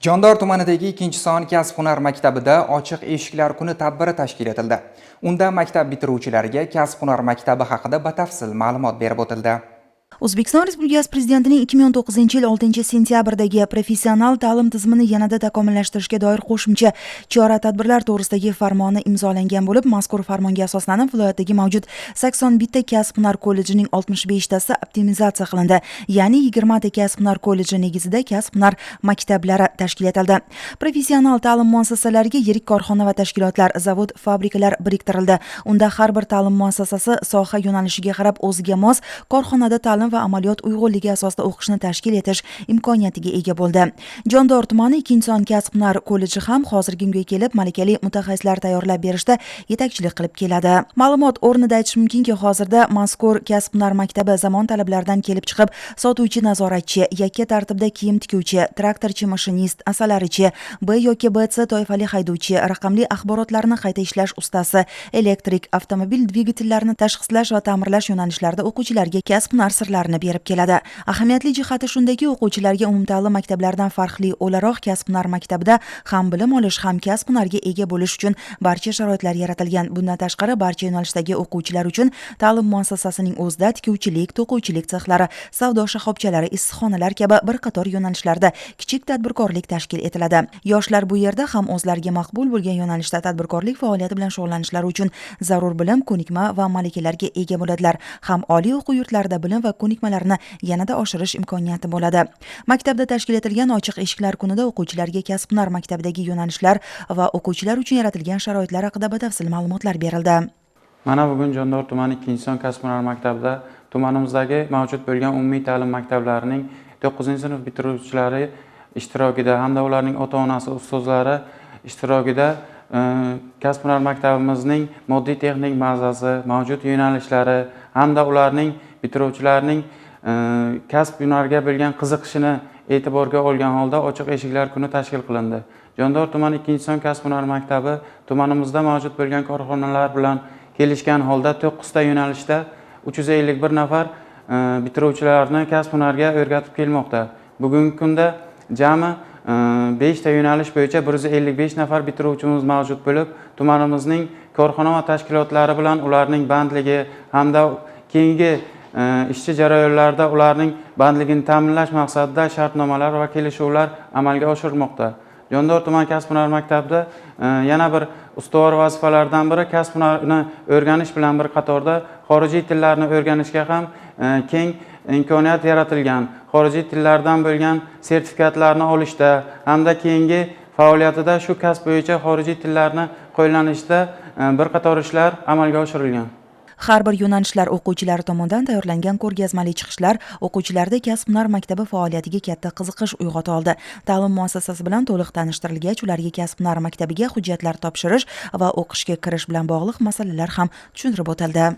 jondor tumanidagi ikkinchi son kasb hunar maktabida ochiq eshiklar kuni tadbiri tashkil etildi. Unda maktab bitiruvchilariga kasb hunar maktabi haqida batafsil ma'lumot berib o'tildi. O'zbekiston respublikasi prezidentining ikki ming o'n to'qqizinchi yil oltinchi sentyabrdagi professional ta'lim tizimini yanada takomillashtirishga doir qo'shimcha chora tadbirlar to'g'risidagi farmoni imzolangan bo'lib mazkur farmonga asoslanib viloyatdagi mavjud sakson bitta kasb hunar kollejining oltmish beshtasi optimizatsiya qilindi. Ya'ni yigirmata kasb hunar kolleji negizida kasb hunar maktablari tashkil etildi. Professional ta'lim muassasalariga yirik korxona va tashkilotlar zavod fabrikalar biriktirildi. Unda har bir ta'lim muassasasi soha yo'nalishiga qarab o'ziga mos korxonada ta'lim va amaliyot uyg'unligi asosida o'qishni tashkil etish imkoniyatiga ega bo'ldi. Jondor tumani ikkinchi son kasb hunar kolleji ham hozirgi kunga kelib malakali mutaxassislar tayyorlab berishda yetakchilik qilib keladi. Ma'lumot o'rnida aytish mumkinki hozirda mazkur kasb hunar maktabi zamon talablaridan kelib chiqib sotuvchi nazoratchi yakka tartibda kiyim tikuvchi traktorchi mashinist asalarichi b yoki bc toifali haydovchi raqamli axborotlarni qayta ishlash ustasi elektrik avtomobil dvigatellarini tashxislash va ta'mirlash yo'nalishlarida o'quvchilarga kasb hunar sirlarini berib keladi. Ahamiyatli jihati shundaki o'quvchilarga umumta'lim maktablaridan farqli o'laroq kasb hunar maktabida ham bilim olish ham kasb hunarga ega bo'lish uchun barcha sharoitlar yaratilgan. Bundan tashqari barcha yo'nalishdagi o'quvchilar uchun ta'lim muassasasining o'zida tikuvchilik to'quvchilik sexlari savdo shoxobchalari issiqxonalar kabi bir qator yo'nalishlarda kichik tadbirkorlik tashkil etiladi. Yoshlar bu yerda ham o'zlariga maqbul bo'lgan yo'nalishda tadbirkorlik faoliyati bilan shug'ullanishlari uchun zarur bilim ko'nikma va malakalarga ega bo'ladilar. Ham oliy o'quv yurtlarida bilim va ko'nikmalarni yanada oshirish imkoniyati bo'ladi. Maktabda tashkil etilgan ochiq eshiklar kunida o'quvchilarga kasb hunar maktabidagi yo'nalishlar va o'quvchilar uchun yaratilgan sharoitlar haqida batafsil ma'lumotlar berildi. Mana bugun jondor tumani ikkinchi son kasb hunar maktabida tumanimizdagi mavjud bo'lgan umumiy ta'lim maktablarining to'qqizinchi sinf bitiruvchilari ishtirokida hamda ularning ota onasi ustozlari ishtirokida e, kasb hunar maktabimizning moddiy texnik bazasi mavjud yo'nalishlari hamda ularning bitiruvchilarning e, kasb hunarga bo'lgan qiziqishini e'tiborga olgan holda ochiq eshiklar kuni tashkil qilindi. Jondor tumani ikkinchi son kasb hunar maktabi tumanimizda mavjud bo'lgan korxonalar bilan kelishgan holda to'qqizta yo'nalishda uch yuz ellik bir nafar e, bitiruvchilarni kasb hunarga o'rgatib kelmoqda. Bugungi kunda jami e, beshta yo'nalish bo'yicha bir yuz ellik besh nafar bitiruvchimiz mavjud bo'lib tumanimizning korxona va tashkilotlari bilan ularning bandligi hamda keyingi ishchi jarayonlarida ularning bandligini ta'minlash maqsadida shartnomalar va kelishuvlar amalga oshirilmoqda jondor tuman kasb hunar maktabida e, yana bir ustuvor vazifalardan biri kasb hunarni o'rganish bilan bir qatorda xorijiy tillarni o'rganishga ham e, keng imkoniyat yaratilgan. Xorijiy tillardan bo'lgan sertifikatlarni olishda hamda keyingi faoliyatida shu kasb bo'yicha xorijiy tillarni qo'llanishda e, bir qator ishlar amalga oshirilgan. Har bir yo'nalishlar o'quvchilari tomonidan tayyorlangan ko'rgazmali chiqishlar o'quvchilarda kasb hunar maktabi faoliyatiga katta qiziqish uyg'ota oldi. Ta'lim muassasasi bilan to'liq tanishtirilgach ularga kasb hunar maktabiga hujjatlar topshirish va o'qishga kirish bilan bog'liq masalalar ham tushuntirib o'tildi.